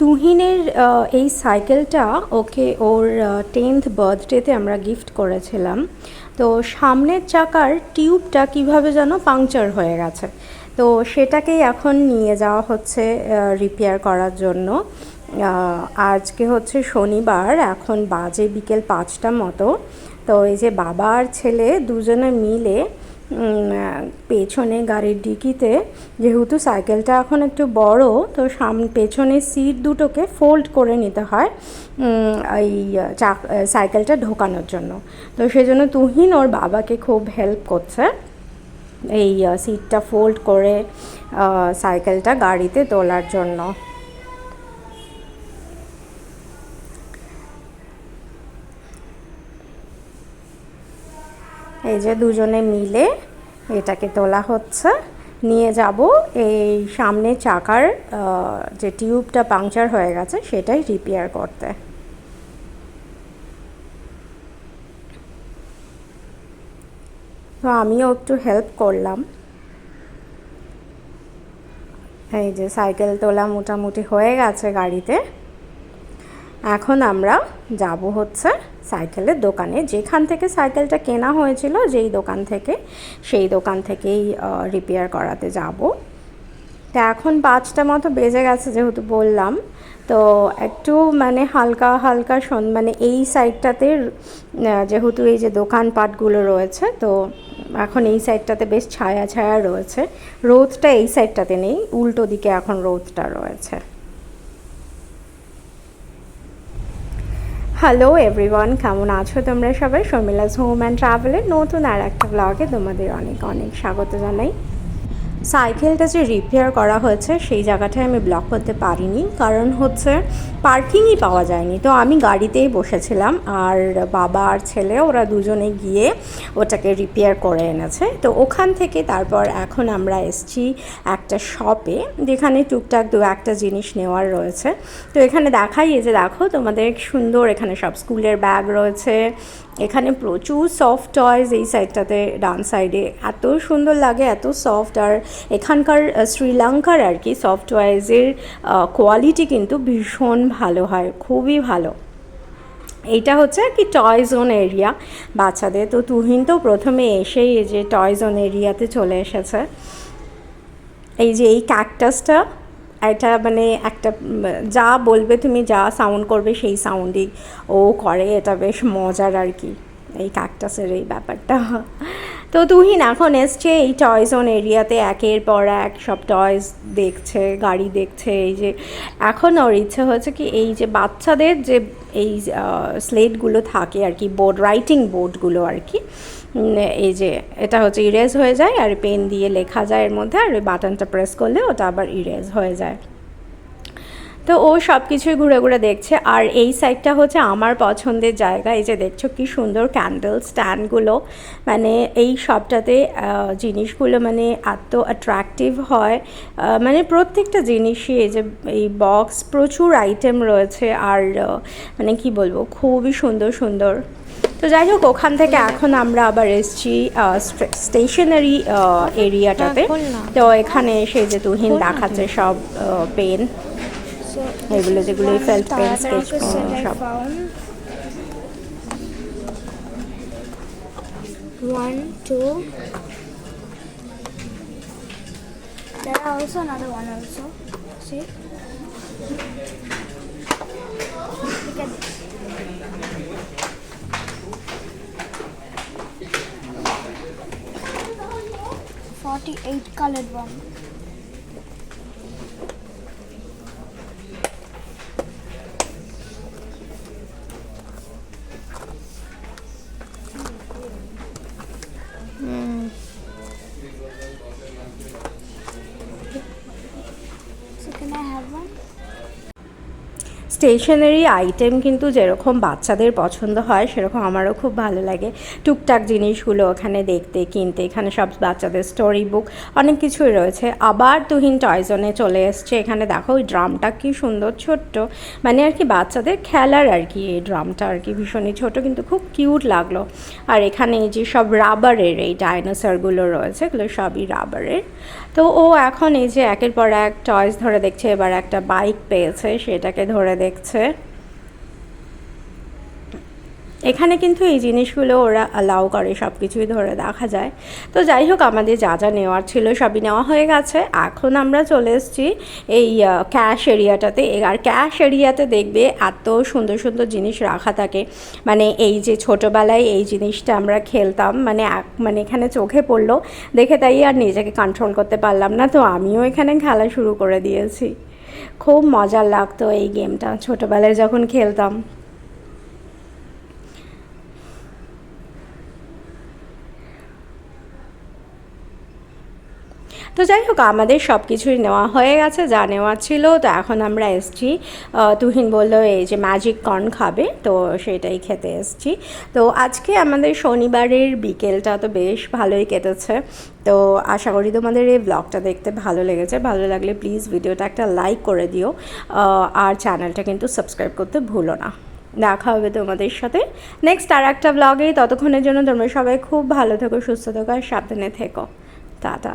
তুহিনের এই সাইকেলটা ওকে ওর টেন্থ বার্থডেতে আমরা গিফট করেছিলাম। তো সামনের চাকার টিউবটা কীভাবে যেন পাংচার হয়ে গেছে। তো সেটাকেই এখন নিয়ে যাওয়া হচ্ছে রিপেয়ার করার জন্য। আজকে হচ্ছে শনিবার, এখন বাজে বিকেল পাঁচটা মতো। তো এই যে বাবা আর ছেলে দুজনে মিলে পেছনে গাড়ির ডিকিতে, যেহেতু সাইকেলটা এখন একটু বড়, তো সাম, পেছনের সিট দুটোকে ফোল্ড করে নিতে হয় এই চাক সাইকেলটা ঢোকানোর জন্য। তো সেজন্য তুহিন ওর বাবাকে খুব হেল্প করছে, এই সিটটা ফোল্ড করে সাইকেলটা গাড়িতে তোলার জন্য। এই যে দুজনে মিলে এটাকে তোলা হচ্ছে। নিয়ে যাব এই সামনে চাকার যে টিউবটা পাংচার হয়ে গেছে সেটাই রিপেয়ার করতে। তো আমিও একটু হেল্প করলাম। এই যে সাইকেল তোলা মোটামুটি হয়ে গেছে গাড়িতে। এখন আমরা যাব হচ্ছে সাইকেলের দোকানে। যেখান থেকে সাইকেলটা কেনা হয়েছিল, যেই দোকান থেকে, সেই দোকান থেকেই রিপেয়ার করাতে যাব। তা এখন পাঁচটা মতো বেজে গেছে যেহেতু বললাম। তো একটু মানে হালকা হালকা সন মানে এই সাইডটাতে যেহেতু এই যে দোকানপাটগুলো রয়েছে, তো এখন এই সাইডটাতে বেশ ছায়া ছায়া রয়েছে। রোদটা এই সাইডটাতে নেই, উল্টো দিকে এখন রোদটা রয়েছে। হ্যালো এভরিওয়ান কেমন আছো তোমরা সবাই? শর্মিলাস হোম অ্যান্ড ট্রাভেলের নতুন আর একটা ব্লগে তোমাদের অনেক অনেক স্বাগত জানাই। সাইকেলটা যে রিপেয়ার করা হয়েছে, সেই জায়গাটায় আমি ব্লক করতে পারিনি। কারণ হচ্ছে পার্কিংই পাওয়া যায়নি। তো আমি গাড়িতেই বসেছিলাম আর বাবা আর ছেলে, ওরা দুজনে গিয়ে ওটাকে রিপেয়ার করে এনেছে। তো ওখান থেকে তারপর এখন আমরা এসছি একটা শপে যেখানে টুকটাক দু একটা জিনিস নেওয়ার রয়েছে। তো এখানে দেখাই এই যে দেখো, তোমাদের সুন্দর এখানে সব স্কুলের ব্যাগ রয়েছে। এখানে প্রচুর সফট টয়েস এই সাইডটাতে ডান সাইডে এত সুন্দর লাগে, এত সফট আর এখানকার শ্রীলঙ্কার আর কি সফট কোয়ালিটি কিন্তু ভীষণ ভালো হয়, খুবই ভালো। এইটা হচ্ছে আর কি টয় জোন এরিয়া বাচ্চাদের। তো তুহিন তো প্রথমে এসেই এই যে টয় জোন এরিয়াতে চলে এসেছে। এই যে এই ক্যাকটাসটা এটা মানে একটা যা বলবে তুমি যা সাউন্ড করবে সেই সাউন্ডই ও করে। এটা বেশ মজার আর কি, এই ক্যাকটাসের এই ব্যাপারটা। তো তুহিন, এখন এসছে এই টয় জোন এরিয়াতে একের পর এক সব টয়স দেখছে, গাড়ি দেখছে, এই যে এখন ওর ইচ্ছে হচ্ছে কি এই যে বাচ্চাদের যে এই স্লেটগুলো থাকে আর কি বোর্ড রাইটিং বোর্ডগুলো আর কি এই যে এটা হচ্ছে ইরেজ হয়ে যায় আর পেন দিয়ে লেখা যায় এর মধ্যে আর ওই বাটনটা প্রেস করলে ওটা আবার ইরেজ হয়ে যায়। তো ও সব কিছুই ঘুরে ঘুরে দেখছে আর এই সাইডটা হচ্ছে আমার পছন্দের জায়গা। এই যে দেখছ কি সুন্দর ক্যান্ডেল স্ট্যান্ডগুলো মানে এই সবটাতে জিনিসগুলো মানে এত অ্যাট্রাকটিভ হয়। মানে প্রত্যেকটা জিনিসই এই যে এই বক্স প্রচুর আইটেম রয়েছে আর মানে কি বলব খুবই সুন্দর সুন্দর। তো যাই হোক ওখান থেকে এখন আমরা আবার এসছি স্টেশনারি এরিয়াটাতে তো এখানে এসে যে তুহিন দেখাচ্ছে সব পেন এগুলো this is যেগুলো one felt pen, Tata sketch pen, set I সব। found. One, two. There are also another one also. See? Look at this. Forty-eight colored one. Can I have one? Stationery item কিন্তু যেরকম বাচ্চাদের পছন্দ হয়, সেরকম আমারও খুব ভালো লাগে। টুকটাক জিনিসগুলো ওখানে দেখতে, কিনতে, এখানে সব বাচ্চাদের স্টোরি বুক অনেক কিছুই রয়েছে। আবার তুহিন টয়জনে চলে এসছে। এখানে দেখো, ওই ড্রামটা কি সুন্দর ছোট্ট। মানে আর কি বাচ্চাদের খেলার আর কি এই ড্রামটা আর কি ভীষণই ছোট, কিন্তু খুব কিউট লাগল। আর এখানে এই যে সব রাবারের এই ডাইনোসরগুলো রয়েছে, এগুলো সবই রাবারের তো ও এখন এই যে একের পর এক টয়েস ধরে দেখছে, এবার একটা বাইক পেয়েছে, সেটাকে ধরে দেখছে। এখানে কিন্তু এই জিনিসগুলো ওরা অ্যালাউ করে সব কিছুই ধরে দেখা যায়। তো যাই হোক, আমাদের যা যা নেওয়ার ছিল সবই নেওয়া হয়ে গেছে। এখন আমরা চলে এসেছি এই ক্যাশ এরিয়াটাতে আর ক্যাশ এরিয়াতে দেখবে এত সুন্দর সুন্দর জিনিস রাখা থাকে। মানে এই যে ছোটোবেলায় এই জিনিসটা আমরা খেলতাম মানে মানে এখানে চোখে পড়ল। দেখে তাই আর নিজেকে কন্ট্রোল করতে পারলাম না। তো আমিও এখানে খেলা শুরু করে দিয়েছি। খুব মজা লাগতো এই গেমটা। ছোটোবেলায় যখন খেলতাম। তো যাই হোক, আমাদের সব কিছুই নেওয়া হয়ে গেছে, যা নেওয়ার ছিল। তো এখন আমরা এসছি। তুহিন বলল, এই যে ম্যাজিক কর্ন খাবে। তো সেটাই খেতে এসছি। তো আজকে আমাদের শনিবারের বিকেলটা তো বেশ ভালোই কেটেছে। তো আশা করি তোমাদের এই ব্লগটা দেখতে ভালো লেগেছে। ভালো লাগলে প্লিজ ভিডিওটা একটা লাইক করে দিও। আর চ্যানেলটা কিন্তু সাবস্ক্রাইব করতে ভুলো না। দেখা হবে তোমাদের সাথে নেক্সট আর একটা ব্লগে ততক্ষণের জন্য তোমরা সবাই খুব ভালো থেকো, সুস্থ থেকো, আর সাবধানে থেকো। টাটা।